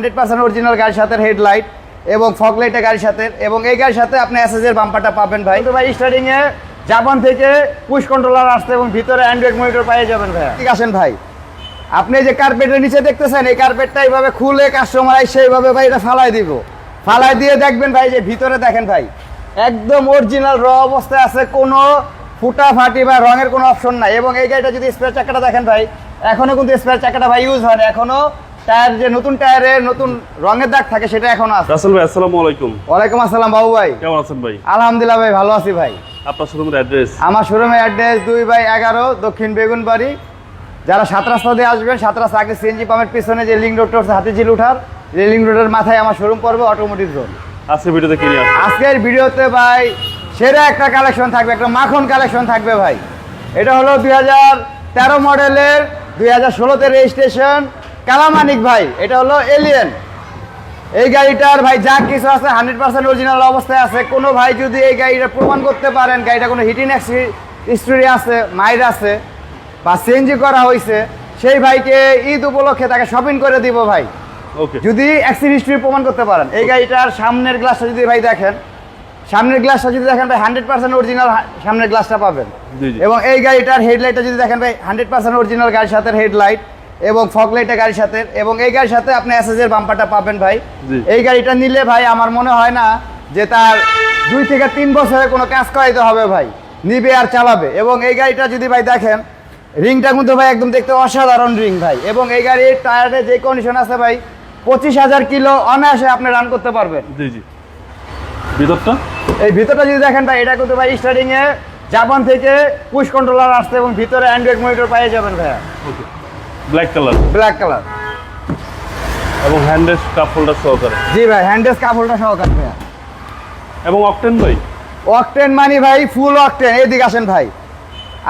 Hundred percent original গাড়ির সাথে headlight এবং ফগ লাইটের গাড়ির সাথে এবং এই গাড়ির সাথে আপনি এসএসের বাম্পারটা পাবেন ভাই। তো ভাই স্টার্টিং এ জাপান থেকে পুশ কন্ট্রোলার আসছে এবং ভিতরে অ্যান্ড্রয়েড মনিটর পেয়ে যাবেন ভাই ঠিক আছেন ভাই। আপনি যে কার্পেটের নিচে দেখতেছেন এই কার্পেটটা এইভাবে খুলে কাস্টমার আইসে এইভাবে ভাই এটা ফালাই দিব। ফালাই দিয়ে দেখবেন ভাই যে ভিতরে দেখেন ভাই একদম অরিজিনাল র অবস্থায় আছে কোনো ফুটা ফাটি বা রঙের কোনো অপশন নাই। এবং এই গাড়িটা যদি স্পেয়ার চাকাটা দেখেন ভাই এখনও কিন্তু স্পেয়ার চাকাটা ভাই ইউজ হয় না এখনও টায়ার যে নতুন টায়ারে নতুন রঙের দাগ থাকে সেটা এখনও আছে। রাসেল ভাই আসসালামু আলাইকুম। ওয়ালাইকুম আসসালাম বাবু ভাই। কেমন আছেন ভাই? আলহামদুলিল্লাহ ভাই ভালো আছি ভাই। আপনার শোরুমের অ্যাড্রেস? আমার শোরুমের অ্যাড্রেস দুই বাই এগারো দক্ষিণ বেগুনবাড়ি। যারা সাত রাস্তা দিয়ে আসবেন সাত রাস্তা আগে সিএনজি পাম্পের পিছনে যে লিঙ্ক রোডটা হচ্ছে হাতিঝিল উঠার লিঙ্ক রোডের মাথায় আমার শোরুম পড়বে অটোমোটিভ জোন আজকে ভিডিওতে আসি আজকের ভিডিওতে ভাই সেরা একটা কালেকশন থাকবে একটা মাখন কালেকশন থাকবে ভাই। এটা হলো দুই হাজার তেরো মডেলের দুই হাজার ষোলোতে রেজিস্ট্রেশন কালামানিক ভাই এটা হলো এলিয়েন এই গাড়িটার ভাই যা কিছু আছে হান্ড্রেড পার্সেন্ট অরিজিনাল অবস্থায় আছে। কোনো ভাই যদি এই গাড়িটা প্রমাণ করতে পারেন গাড়িটা কোনো হিটিং হিস্ট্রি আছে মাইর আছে বা সিএনজি করা হয়েছে সেই ভাইকে ঈদ উপলক্ষে তাকে শপিং করে দিব ভাই। ওকে যদি অ্যাক্সিড হিস্ট্রি প্রমাণ করতে পারেন। এই গাড়িটার সামনের গ্লাসটা যদি ভাই দেখেন সামনের গ্লাসটা যদি দেখেন ভাই হান্ড্রেড পার্সেন্ট অরিজিনাল সামনের গ্লাসটা পাবেন। এবং এই গাড়িটার হেডলাইটটা যদি দেখেন ভাই হান্ড্রেড পার্সেন্ট অরিজিনাল গাড়ির সাথে হেডলাইট এবং ফগ লাইটের গাড়ির সাথে এবং এই গাড়ির সাথে আপনি এসএসের বাম্পারটা পাবেন ভাই। এই গাড়িটা নিলে ভাই আমার মনে হয় না যে তার দুই থেকে তিন বছরে কোনো কাজ করাইতে হবে ভাই। নিবে আর চালাবে। এবং এই গাড়িটা যদি ভাই দেখেন রিংটা কিন্তু ভাই একদম দেখতে অসাধারণ রিং ভাই। এবং এই গাড়ির টায়ারে যে কন্ডিশন আছে ভাই পঁচিশ হাজার কিলো অনায়াসে আপনি রান করতে পারবেন। জি জি। ভিতরটা? এই ভিতরটা যদি দেখেন ভাই এটা কিন্তু ভাই স্টার্টিং এ জাপান থেকে পুশ কন্ট্রোলার আসছে এবং ভিতরে অ্যান্ড্রয়েড মনিটর পেয়ে যাবেন ভাইয়া। Okay. Black colour black colour এবং হ্যান্ডেস কাপ হোল্ডার সহকারে। জি ভাই হ্যান্ডেস কাপড়টা সহকার ভাইয়া। এবং অকটেন ভাই? অকটেন মানি ভাই ফুল অকটেন এদিকে আসেন ভাই।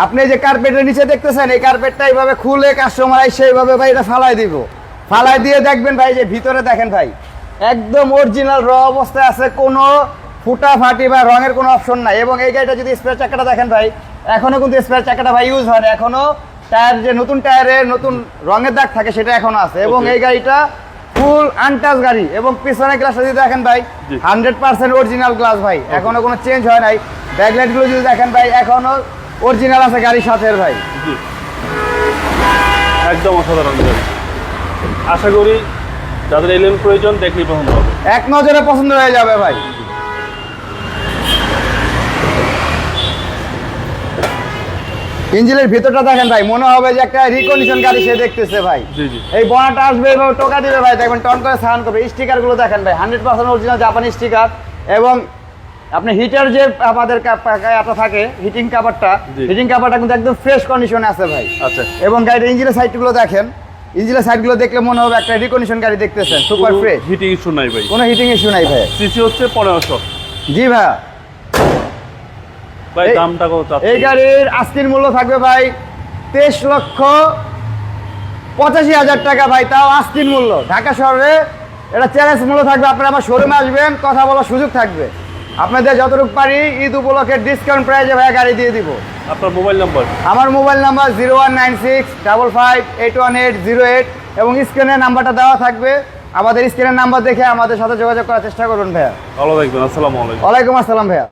আপনি যে কার্পেটের নিচে দেখতেছেন এই কার্পেটটা এইভাবে খুলে কাস্টমার আইসে এইভাবে ভাই এটা ফালাই দিব। ফালাই দিয়ে দেখবেন ভাই যে ভিতরে দেখেন ভাই একদম অরিজিনাল র অবস্থায় আছে কোনো ফুটা ফাটি বা রঙের কোনো অপশন নাই। এবং এই গাড়িটা যদি স্প্রে চাকাটা দেখেন ভাই এখনও কিন্তু স্প্রে চাকাটা ভাই ইউজ হয় না। এখনও টায়ার যে নতুন টায়ারে নতুন রঙের দাগ থাকে সেটা এখন আছে। এবং এই গাড়িটা ফুল আনটাচ গাড়ি। এবং পিছনে গ্লাসটা যদি দেখেন ভাই। হান্ড্রেড পার্সেন্ট অরিজিনাল গ্লাস ভাই। এখনও কোনো চেঞ্জ হয় নাই। ব্যাকলাইটগুলো যদি দেখেন ভাই এখনও অরিজিনাল আছে গাড়ির সাথে ভাই। একদম অসাধারণ আশা করি যাদের এলিয়ন প্রয়োজন দেখলেই পছন্দ হবে। এক নজরে পছন্দ হয়ে যাবে ভাই। ইঞ্জিনের ভিতরটা দেখেন ভাই মনে হবে যে একটা রিকন্ডিশন গাড়ি সে দেখতেছে ভাই। এই বনাটা আসবে এবং টোকা দিবে ভাই দেখবেন টন করে সাউন্ড করবে। স্টিকারগুলো দেখেন ভাই হান্ড্রেড পার্সেন্ট অরিজিনাল জাপানি স্টিকার এবং আপনি হিটার যে আমাদের কাপড়টা থাকে হিটিং কাভারটা হিটিং কাভারটা কিন্তু একদম ফ্রেশ কন্ডিশনে আছে ভাই। আচ্ছা। এবং গাড়ির ইঞ্জিনের সাইডগুলো দেখেন ইঞ্জিনের সাইডগুলো দেখলে মনে হবে একটা রিকন্ডিশন গাড়ি দেখতেছেন সুপার ফ্রেশ হিটিং ইস্যু নাই ভাই। কোনো হিটিং ইস্যু নাই ভাই। সিসি হচ্ছে পনেরোশো। জি ভাই। ভাই দামটা কত এই গাড়ির আস্তির মূল্য থাকবে ভাই তেইশ লক্ষ পঁচাশি হাজার টাকা ভাই তাও আস্তির মূল্য। ঢাকা শহরে এটা চ্যালেঞ্জ মূল্য থাকবে আপনারা আমার শোরুমে আসবেন কথা বলার সুযোগ থাকবে। আপনাদের যতটুকু পারি ঈদ উপলক্ষে ডিসকাউন্ট প্রাইজে ভাই গাড়ি দিয়ে দিব। আপনার মোবাইল নাম্বার আমার mobile number zero one nine six double five eight one eight zero eight এবং স্ক্রিনের নাম্বারটা দেওয়া থাকবে। আমাদের স্ক্রিনের নাম্বার দেখে আমাদের সাথে যোগাযোগ করার চেষ্টা করুন ভাইয়া। ভালো থাকবেন আসসালামু আলাইকুম। ওয়ালাইকুম আসসালাম ভাইয়া।